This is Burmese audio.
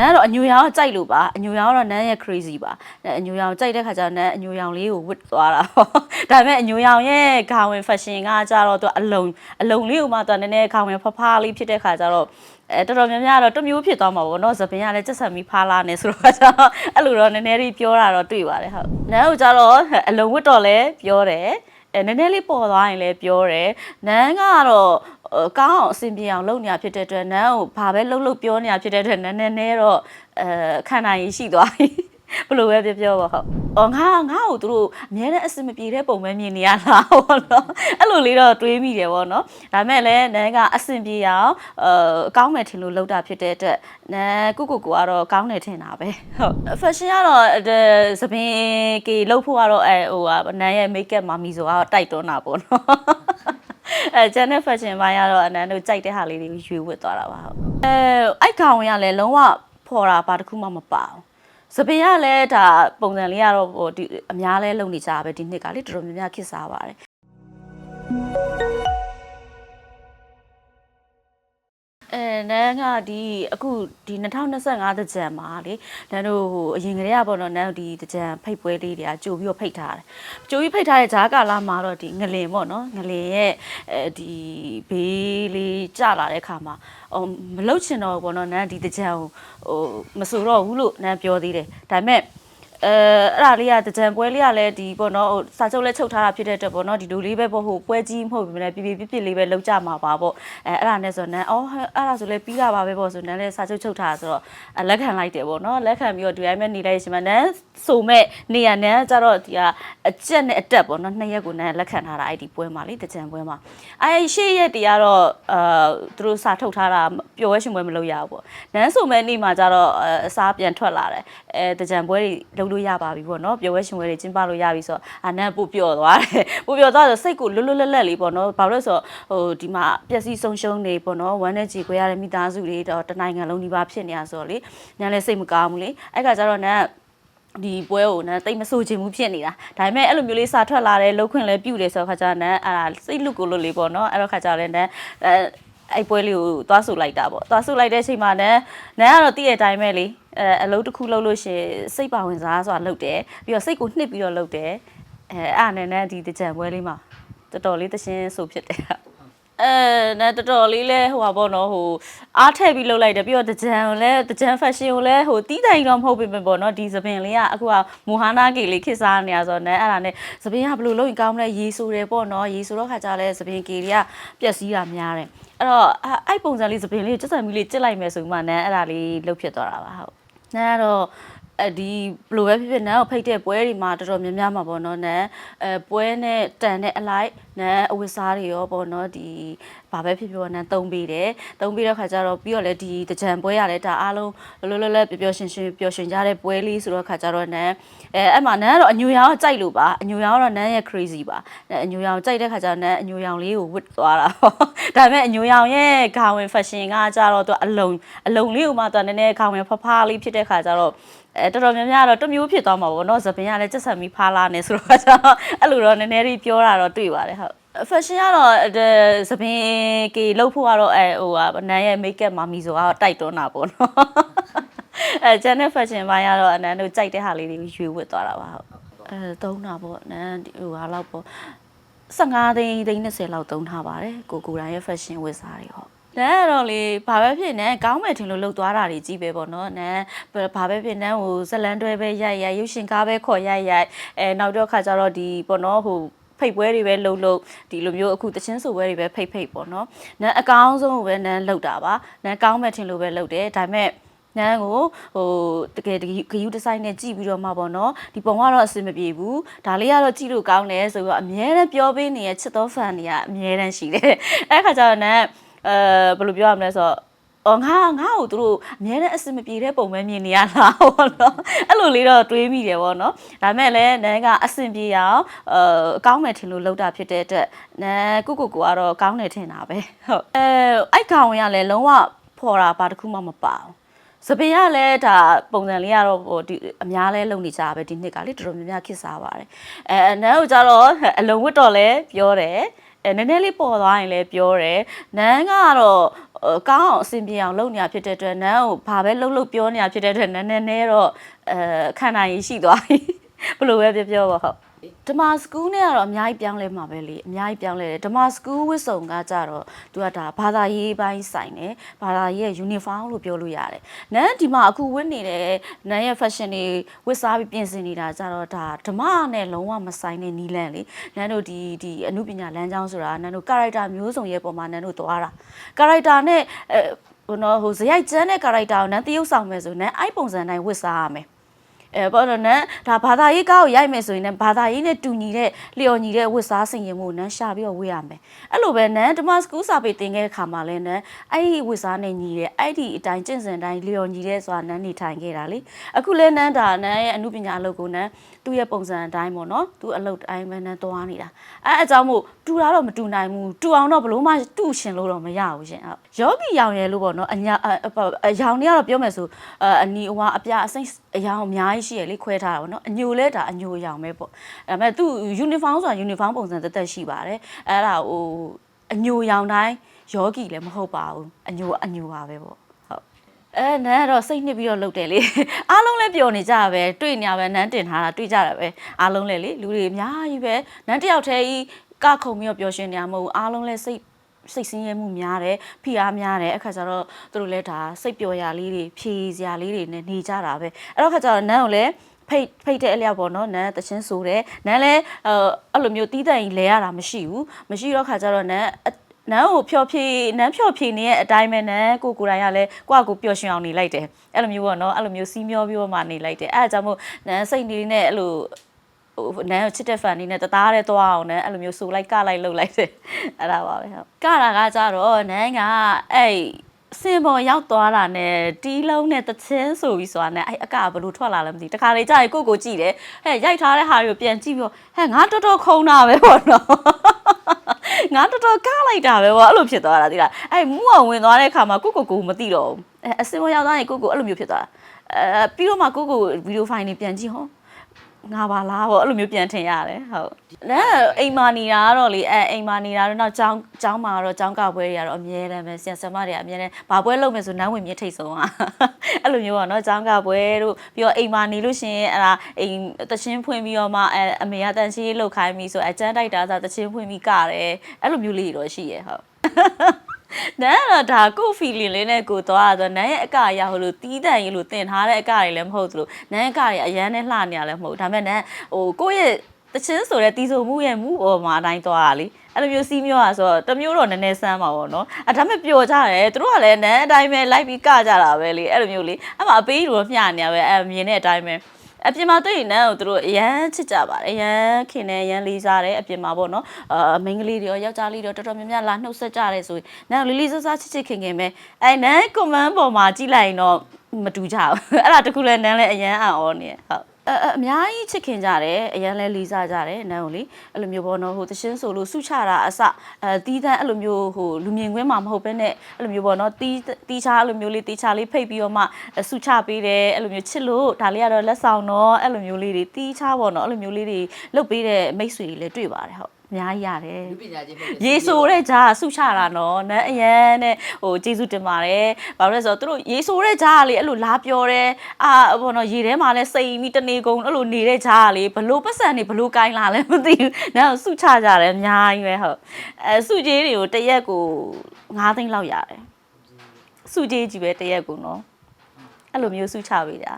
နန်းကတော့အညိုရောင်ကကြိုက်လို့ပါအညိုရောင်ကတော့နန်းရဲ့ crazy ပါအဲအညိုရောင်ကြိုက်တဲ့ခါကျတော့နန်းအညိုရောင်လေးကိုဝတ်သွားတာပေါ့ဒါပေမဲ့အညိုရောင်ရဲ့ခေါင်းဝင် fashion ကကြတော့သူအလုံးအလုံးလေးကိုမှသူကနည်းနည်းခေါင်းဝင်ဖဖလေးဖြစ်တဲ့ခါကျတော့အဲတော်တော်များများတော့တစ်မျိုးဖြစ်သွားမှာပေါ့နော်သပင်ကလည်းစက်ဆက်မီဖားလာနေဆိုတော့ကျတော့အဲ့လိုတော့နည်းနည်းလေးပြောတာတော့တွေ့ပါတယ်ဟုတ်နန်းကကြတော့အလုံးဝတ်တော့လဲပြောတယ်အဲနည်းနည်းလေးပေါ်သွားရင်လည်းပြောတယ်နန်းကတော့အ ကောင်းအောင်အဆင်ပြေအောင်လုပ်နေရဖြစ်တဲ့အတွက်နန်းကိုဘာပဲလုပ်လို့ပြောနေရဖြစ်တဲ့အတွက်နည်းနည်းနည်းတော့အဲခံနိုင်ရရှိသွားပြီဘယ်လိုပဲပြောပြောပါဟုတ်။အော်ငါငါ့ကိုသူတို့အများနဲ့အဆင်မပြေတဲ့ပုံပဲမြင်နေရလားပေါ့နော်။အဲ့လိုလေးတော့တွေးမိတယ်ပေါ့နော်။ဒါမဲ့လည်းနန်းကအဆင်ပြေအောင်အဲအကောင်းမယ်ထင်လို့လောက်တာဖြစ်တဲ့အတွက်နန်းကုကုကိုကတော့ကောင်းတယ်ထင်တာပဲ။ဟုတ်။ fashion ကတော့အဲသပင်ကေလောက်ဖို့ကတော့အဲဟိုဟာနန်းရဲ့ makeup မှာမီဆိုကတော့တိုက်တွန်းတာပေါ့နော်။ အဲကျန်တဲ့ fashion ပိုင်းကတော့အနန်းတို့ကြိုက်တဲ့ဟာလေးတွေကိုရွေးဝတ်သွားတာပါဟုတ်အဲအိုက်ကောင်ဝင်ကလည်းလုံးဝဖော်တာဘာတစ်ခုမှမပါဘူးစပင်ကလည်းဒါပုံစံလေးကတော့ဟိုဒီအများလဲလုံနေကြတာပဲဒီနှစ်ကလေတော်တော်များများခစ်စားပါတယ် အဲနန်းကဒီအခုဒီ2025တကြံမှာလေနန်းတို့ဟိုအရင်ကတည်းကပေါ့နော်နန်းတို့ဒီတကြံဖိတ်ပွဲလေးတွေကကြိုပြီးတော့ဖိတ်ထားတယ်ကြိုပြီးဖိတ်ထားတဲ့ဂျားကာလာမှာတော့ဒီငလင်ပေါ့နော်ငလင်ရဲ့အဲဒီဘေးလေးကျလာတဲ့ခါမှာဟိုမလုတ်ချင်တော့ဘူးပေါ့နော်နန်းဒီတကြံကိုဟိုမဆိုတော့ဘူးလို့နန်းပြောသေးတယ်ဒါပေမဲ့ အဲအဲ့ဒါလေးကတကြံပွဲလေးကလည်းဒီပေါ့နော်ဟိုစာချုပ်လေးချုပ်ထားတာဖြစ်တဲ့အတွက်ပေါ့နော်ဒီလိုလေးပဲပေါ့ဟိုပွဲကြီးမဟုတ်ဘူးလည်းပြပြပြပြလေးပဲလောက်ကြမှာပါပေါ့အဲအဲ့ဒါနဲ့ဆိုတော့နန်းအော်အဲ့ဒါဆိုလည်းပြီးတာပါပဲပေါ့ဆိုနန်းလည်းစာချုပ်ချုပ်ထားတာဆိုတော့အဲလက်ခံလိုက်တယ်ပေါ့နော်လက်ခံပြီးတော့ဒီတိုင်းပဲနေလိုက်ရှင်မှာနန်းဆိုမဲ့နေရနန်းကြတော့ဒီကအကျက်နဲ့အတက်ပေါ့နော်နှစ်ရက်ကိုနန်းလက်ခံထားတာအဲ့ဒီပွဲမှာလေတကြံပွဲမှာအဲရှေ့ရက်တည်းကတော့အာသူတို့စာထုတ်ထားတာပျော်ဝဲရှင်ပွဲမလုပ်ရဘူးပေါ့နန်းဆိုမဲ့နေ့မှာကြတော့အစားပြန်ထွက်လာတယ်အဲတကြံပွဲတွေလုပ်လို့ရပါပြီပေါ့နော်ပျော်ဝဲရှင်ပွဲတွေကျင်းပလို့ရပြီဆိုတော့အာနန်းပို့ပျော်သွားတယ်ပို့ပျော်သွားဆိုစိတ်ကိုလွတ်လွတ်လပ်လပ်လေးပေါ့နော်ဘာလို့လဲဆိုတော့ဟိုဒီမှာပျက်စီးဆုံးရှုံးနေပေါ့နော်ဝမ်းနဲ့ကြေခွဲရတဲ့မိသားစုတွေတော့တနိုင်ငံလုံးဒီပါဖြစ်နေရဆိုတော့လေနန်းလည်းစိတ်မကောင်းဘူးလေအဲ့ကကြတော့နန်းဒီပွဲကိုနန်းတိတ်မဆိုချင်ဘူးဖြစ်နေတာဒါပေမဲ့အဲ့လိုမျိုးလေးစာထွက်လာတယ်လှုပ်ခွင့်လည်းပြုတယ်ဆိုတော့ခါကျတော့နန်းအဲ့ဒါစိတ်လူကိုလို့လေးပေါ့နော်အဲ့တော့ခါကျတော့လည်းနန်းအဲ အဲ့ပွဲလေးကိုသွားဆုလိုက်တာပေါ့သွားဆုလိုက်တဲ့အချိန်မှာနန်းနန်းကတော့တည့်တဲ့အတိုင်းပဲလေအဲအလုပ်တစ်ခုလုပ်လို့ရှရင်စိတ်ပါဝင်စားဆိုတာလုပ်တယ်ပြီးတော့စိတ်ကိုနှစ်ပြီးတော့လုပ်တယ်အဲအဲ့အနေနဲ့ဒီတကြံပွဲလေးမှာတော်တော်လေးတရှင်းဆိုဖြစ်တယ် အဲနဲ့တော်တော်လေးလဲဟိုပါပေါ့နော်ဟိုအားထည့်ပြီးလှုပ်လိုက်တယ်ပြီးတော့တကြံကိုလဲတကြံ fashion ကိုလဲဟိုတီးတိုင်တော့မဟုတ်ပေမဲ့ပေါ့နော်ဒီသပင်လေးကအခုကမူဟာနာကေလေးခစ်စားနေရဆိုတော့နဲအဲ့ဒါနဲ့သပင်ကဘယ်လိုလုပ်ရင်ကောင်းမလဲရေဆိုတယ်ပေါ့နော်ရေဆိုတော့ခါကြလဲသပင်ကေတွေကပျက်စီးတာများတယ်အဲ့တော့အဲ့ပုံစံလေးသပင်လေးကိုစက်ဆံမီလေးကျစ်လိုက်မယ်ဆိုမှနဲအဲ့ဒါလေးလှုပ်ဖြစ်သွားတာပါဟုတ်နဲကတော့ အဒီဘလိုပဲဖြစ်ဖြစ်နန်းကိုဖိတ်တဲ့ပွဲတွေမှာတော်တော်များများမှာပေါ့နော်နန်းအဲပွဲနဲ့တန်တဲ့အလိုက်နန်းအဝတ်စားတွေရောပေါ့နော်ဒီဘာပဲဖြစ်ဖြစ်ပေါ့နန်းသုံးပေးတယ်သုံးပေးတဲ့ခါကျတော့ပြီးတော့လည်းဒီတကြံပွဲရလဲဒါအားလုံးလောလောလတ်ပျော်ပျော်ရွှင်ရွှင်ပျော်ရွှင်ကြတဲ့ပွဲလေးဆိုတော့ခါကျတော့နန်းအဲအဲ့မှာနန်းကတော့အညိုရောင်ကကြိုက်လို့ပါအညိုရောင်ကတော့နန်းရဲ့ crazy ပါအညိုရောင်ကြိုက်တဲ့ခါကျတော့နန်းအညိုရောင်လေးကိုဝတ်သွားတာပေါ့ဒါပေမဲ့အညိုရောင်ရဲ့ခေါင်းဝင် fashion ကကြတော့သူအလုံးအလုံးလေးကိုမှသူနည်းနည်းခေါင်းဝင်ဖဖလေးဖြစ်တဲ့ခါကျတော့ အဲတော်တော်များများတော့တစ်မျိုးဖြစ်သွားမှာပေါ့နော်သပင်ကလည်းစက်ဆက်မီဖားလာနေဆိုတော့ကျတော့အဲ့လိုတော့နည်းနည်းလေးပြောတာတော့တွေ့ပါတယ်ဟုတ် fashion ကတော့သပင်ကေလောက်ဖို့ကတော့အဲဟိုဟာနန်းရဲ့ makeup မှာမီဆိုကတော့တိုက်တွန်းတာပေါ့နော်အဲကျန်တဲ့ fashion ပိုင်းကတော့အနန်းတို့ကြိုက်တဲ့ဟာလေးတွေကိုရွေးဝတ်သွားတာပါဟုတ်အဲသုံးတာပေါ့နန်းဟိုဟာလောက်ပေါ့15သိန်းသိန်း20လောက်သုံးထားပါတယ်ကိုကိုတိုင်းရဲ့ fashion ဝတ်စားတွေဟုတ် နန်းကတော့လေဘာပဲဖြစ်နေကောင်းမယ်ထင်လို့လှုပ်သွားတာတွေကြီးပဲပေါ့နော်နန်းဘာပဲဖြစ်နန်းဟိုဇလန်တွဲပဲရိုက်ရိုက်ရုပ်ရှင်ကားပဲခေါ်ရိုက်ရိုက်အဲနောက်တော့ခါကျတော့ဒီပေါ့နော်ဟိုဖိတ်ပွဲတွေပဲလှုပ်လှုပ်ဒီလိုမျိုးအခုတချင်းဆိုပွဲတွေပဲဖိတ်ဖိတ်ပေါ့နော်နန်းအကောင်းဆုံးကိုပဲနန်းလှုပ်တာပါနန်းကောင်းမယ်ထင်လို့ပဲလှုပ်တယ်ဒါပေမဲ့နန်းကိုဟိုတကယ်ဂယူဒီဇိုင်းနဲ့ကြည့်ပြီးတော့မှပေါ့နော်ဒီပုံကတော့အဆင်မပြေဘူးဒါလေးကတော့ကြည့်လို့ကောင်းတယ်ဆိုတော့အများနဲ့ပြောပေးနေတဲ့ချစ်တော်ဖန်တွေကအများတန်းရှိတယ်အဲ့ခါကျတော့နန်း အဲဘယ်လိုပြောရမလဲဆိုတော့အော်ငါငါ့ကိုသူတို့အများနဲ့အဆင်မပြေတဲ့ပုံပဲမြင်နေရလားပေါ့နော်အဲ့လိုလေးတော့တွေးမိတယ်ပေါ့နော်ဒါမဲ့လည်းနန်းကအဆင်ပြေအောင်အဲအကောင်းမယ်ထင်လို့လောက်တာဖြစ်တဲ့အတွက်နန်းကုကုကိုကတော့ကောင်းတယ်ထင်တာပဲဟုတ်အဲအိုက်ကောင်ဝင်ကလည်းလုံးဝဖော်တာဘာတစ်ခုမှမပါဘူးစပင်ကလည်းဒါပုံစံလေးကတော့ဟိုဒီအများလဲလုံနေကြတာပဲဒီနှစ်ကလေတော်တော်များများခစ်စားပါတယ်အဲနန်းကိုကြတော့အလုံးဝတ်တော့လဲပြောတယ် အဲနည်းနည်းလေးပေါ်သွားရင်လည်းပြောတယ်နန်းကတော့အဲကောင်းအောင်အဆင်ပြေအောင်လုပ်နေတာဖြစ်တဲ့အတွက်နန်းကိုဘာပဲလှုပ်လှုပ်ပြောနေတာဖြစ်တဲ့အတွက်နည်းနည်းနည်းတော့အဲခံနိုင်ရရှိသွားပြီဘယ်လိုပဲပြောပြောပါဟုတ် ဓမ္မစကူးနဲ့ကတော့အများကြီးပြောင်းလဲမှာပဲလေအများကြီးပြောင်းလဲတယ်ဓမ္မစကူးဝစ်စုံကကြတော့သူကဒါဘာသာရေးပိုင်းဆိုင်တယ်ဘာသာရေးရဲ့ uniform လို့ပြောလို့ရတယ်နန်းဒီမှာအခုဝတ်နေတဲ့နန်းရဲ့ fashion တွေဝတ်စားပြီးပြင်ဆင်နေတာကြတော့ဒါဓမ္မနဲ့လုံးဝမဆိုင်တဲ့နီလန်လေနန်းတို့ဒီဒီအမှုပညာလမ်းကြောင်းဆိုတာနန်းတို့ character မျိုးစုံရဲ့ပုံမှာနန်းတို့သွားတာ character နဲ့အဲဟိုနော်ဟိုဇယိုက်ကျန်းတဲ့ character ကိုနန်းတရုပ်ဆောင်မယ်ဆိုနန်းအဲ့ပုံစံတိုင်းဝတ်စားရမယ် အဲပေါ့တော့နန်းဒါဘာသာရေးကားကိုရိုက်မယ်ဆိုရင်လည်းဘာသာရေးနဲ့တူညီတဲ့လျော်ညီတဲ့ဝတ်စားဆင်ရင်မှုကိုနန်းရှာပြီးတော့ဝေးရမယ်အဲ့လိုပဲနန်းဓမ္မစကူးစာပေတင်ခဲ့တဲ့ခါမှာလည်းနန်းအဲ့ဒီဝတ်စားနဲ့ညီတဲ့အဲ့ဒီအတိုင်းကျင့်စဉ်တိုင်းလျော်ညီတဲ့ဆိုတာနန်းနေထိုင်ခဲ့တာလေအခုလည်းနန်းဒါနန်းရဲ့အမှုပညာအလုပ်ကိုနန်းသူ့ရဲ့ပုံစံအတိုင်းပေါ့နော်သူ့အလုပ်အတိုင်းပဲနန်းသွားနေတာအဲ့အကြောင်းမို့တူတာတော့မတူနိုင်ဘူးတူအောင်တော့ဘလို့မှတူရှင်လို့တော့မရဘူးရှင်ဟုတ်ယောဂီရောင်ရဲလို့ပေါ့နော်အညာအရောင်တွေကတော့ပြောမယ်ဆိုအနီအဝါအပြအစိမ့်အရောင်အများကြီးရှိရလေခွဲထားတာပေါ့နော်အညိုလဲဒါအညိုရောင်ပဲပေါ့ဒါပေမဲ့သူ uniform ဆိုတာ uniform ပုံစံတက်တက်ရှိပါတယ်အဲ့ဒါဟိုအညိုရောင်တိုင်းယောဂီလည်းမဟုတ်ပါဘူးအညိုအညိုပါပဲပေါ့ဟုတ်အဲနန်းကတော့စိတ်နှစ်ပြီးတော့လုပ်တယ်လေအားလုံးလည်းပျော်နေကြပဲတွေ့နေရပဲနန်းတင်ထားတာတွေ့ကြတာပဲအားလုံးလည်းလေလူတွေအများကြီးပဲနန်းတယောက်တည်းကြီးကခုံပြီးတော့ပျော်ရွှင်နေရမဟုတ်ဘူးအားလုံးလည်းစိတ် စိတ်ဆင်းရဲမှုများတယ်ဖိအားများတယ်အခါကျတော့သူတို့လည်းဒါစိတ်ပျော်ရာလေးတွေဖြေစရာလေးတွေနဲ့နေကြတာပဲအဲ့တော့ခါကျတော့နန်းကိုလည်းဖိတ်ဖိတ်တဲ့အလျောက်ပေါ့နော်နန်းတချင်းဆိုတယ်နန်းလည်းအဲ့လိုမျိုးတီးတန့်ကြီးလဲရတာမရှိဘူးမရှိတော့ခါကျတော့နန်းနန်းကိုဖျော်ဖြေနန်းဖျော်ဖြေနေတဲ့အတိုင်းပဲနန်းကိုကိုယ်တိုင်ကလည်းကိုယ့်အကိုပျော်ရွှင်အောင်နေလိုက်တယ်အဲ့လိုမျိုးပေါ့နော်အဲ့လိုမျိုးစီးမျောပြီးတော့မှနေလိုက်တယ်အဲ့ဒါကြောင့်မို့နန်းစိတ်နေနဲ့အဲ့လို ဟိုနန်းကိုချစ်တဲ့ဖန်နေနဲ့တသားတဲ့သွားအောင်နန်းအဲ့လိုမျိုးဆိုလိုက်ကလိုက်လှုပ်လိုက်တယ်အဲ့ဒါပါပဲဟုတ်ကတာကကြတော့နန်းကအဲ့စင်ပေါ်ရောက်သွားတာနဲ့တီးလုံးနဲ့တချင်းဆိုပြီးဆိုတာနဲ့အဲ့အကဘလို့ထွက်လာလဲမသိတခါလေကြာရင်ကိုကိုကြည့်တယ်ဟဲ့ရိုက်ထားတဲ့ဟာတွေကိုပြန်ကြည့်ပြီးတော့ဟဲ့ငါတော်တော်ခုံတာပဲပေါ့နော်ငါတော်တော်ကားလိုက်တာပဲပေါ့အဲ့လိုဖြစ်သွားတာသိလားအဲ့မူအောင်ဝင်သွားတဲ့အခါမှာကိုကိုကိုမသိတော့ဘူးအဲ့အစင်ပေါ်ရောက်သွားရင်ကိုကိုအဲ့လိုမျိုးဖြစ်သွားတာအဲပြီးတော့မှကိုကိုဗီဒီယိုဖိုင်တွေပြန်ကြည့်ဟော ငါပါလားပေါ့အဲ့လိုမျိုးပြန်ထင်ရတယ်ဟုတ်လည်းအိမ်မာနေတာကတော့လေအဲအိမ်မာနေတာတော့နောက်ចောင်းចောင်းမှာတော့ចောင်းကပွဲတွေကတော့အမြဲတမ်းပဲဆရာဆရာမတွေကအမြဲတမ်းဘာပွဲလုပ်မယ်ဆိုနန်းဝင်မြေထိတ်ဆုံးอ่ะအဲ့လိုမျိုးပေါ့နော်ចောင်းကပွဲတို့ပြီးတော့အိမ်မာနေလို့ရှင်အဲ့ဒါအိမ်တချင်းဖွင့်ပြီးတော့မှအဲအမေကတန်ရှင်းလုပ်ခိုင်းပြီးဆိုအကျန်းတိုက်တာဆိုတချင်းဖွင့်ပြီးကတယ်အဲ့လိုမျိုးလေးတွေတော့ရှိရဟုတ် နန်းကတော့ဒါကို feeling လေးနဲ့ကိုသွားတော့နန်းရဲ့အကရဟိုလိုတီးတန့်ကြီးလို့တင်ထားတဲ့အကတွေလည်းမဟုတ်သလိုနန်းအကတွေအရန်နဲ့လှနေရလည်းမဟုတ်ဒါပေမဲ့နန်းဟိုကိုယ့်ရဲ့တချင်းဆိုတဲ့တီးဆိုမှုရဲ့မှုပေါ်မှာအတိုင်းသွားတာလေအဲ့လိုမျိုးစီးမျိုးอ่ะဆိုတော့တစ်မျိုးတော့နည်းနည်းဆန်းပါပေါ့နော်အဲဒါပေမဲ့ပျော်ကြတယ်သူတို့ကလည်းနန်းအတိုင်းပဲလိုက်ပြီးကကြတာပဲလေအဲ့လိုမျိုးလေအဲ့မှာအပေးတို့မျှနေရပဲအဲမြင်တဲ့အတိုင်းပဲ အပြင်မှာတွေ့ရင်လည်းသူတို့အရန်ချစ်ကြပါတယ်အရန်ခင်နေအရန်လေးစားတယ်အပြင်မှာပေါ့နော်အာမိန်းကလေးတွေရောယောက်ျားလေးတွေရောတော်တော်များများလာနှုတ်ဆက်ကြတယ်ဆိုရင်နောက်လေးလေးစားစားချစ်ချစ်ခင်ခင်ပဲအဲနန်းကွန်မန့်ပေါ်မှာကြည့်လိုက်ရင်တော့မတူကြဘူးအဲ့ဒါတခုလဲနန်းလဲအရန်အံ့ဩနေဟုတ် အအအများကြီးချစ်ခင်ကြတယ်အရန်လဲလေးစားကြတယ်နန်းကိုလေအဲ့လိုမျိုးပေါ့နော်ဟိုတရှင်းဆိုလို့စုချတာအစအဲတီးတန်းအဲ့လိုမျိုးဟိုလူမြင်ကွင်းမှာမဟုတ်ဘဲနဲ့အဲ့လိုမျိုးပေါ့နော်တီးတီးချအဲ့လိုမျိုးလေးတီးချလေးဖိတ်ပြီးတော့မှစုချပေးတယ်အဲ့လိုမျိုးချစ်လို့ဒါလေးကတော့လက်ဆောင်တော့အဲ့လိုမျိုးလေးတွေတီးချပေါ့နော်အဲ့လိုမျိုးလေးတွေလုပ်ပေးတဲ့မိတ်ဆွေတွေလည်းတွေ့ပါတယ်ဟုတ် အများကြီးရတယ်လူပညာချင်းဖြစ်ရေဆိုတဲ့ဂျားဆုချတာနော်နန်းအရန်နဲ့ဟိုကျေးဇူးတင်ပါတယ်ဘာလို့လဲဆိုတော့သူတို့ရေဆိုတဲ့ဂျားကလေအဲ့လိုလာပြောတယ်အာဘောနော်ရေထဲမှာလဲစိန်ပြီးတနေကုန်အဲ့လိုနေတဲ့ဂျားကလေဘလို့ပတ်စံနေဘလို့ကိုင်းလာလဲမသိဘူးနန်းဆုချကြတယ်အများကြီးပဲဟုတ်အဲဆုကြေးတွေကိုတစ်ရက်ကို9သိန်းလောက်ရတယ်ဆုကြေးကြီးပဲတစ်ရက်ကိုနော်အဲ့လိုမျိုးဆုချပေးတာ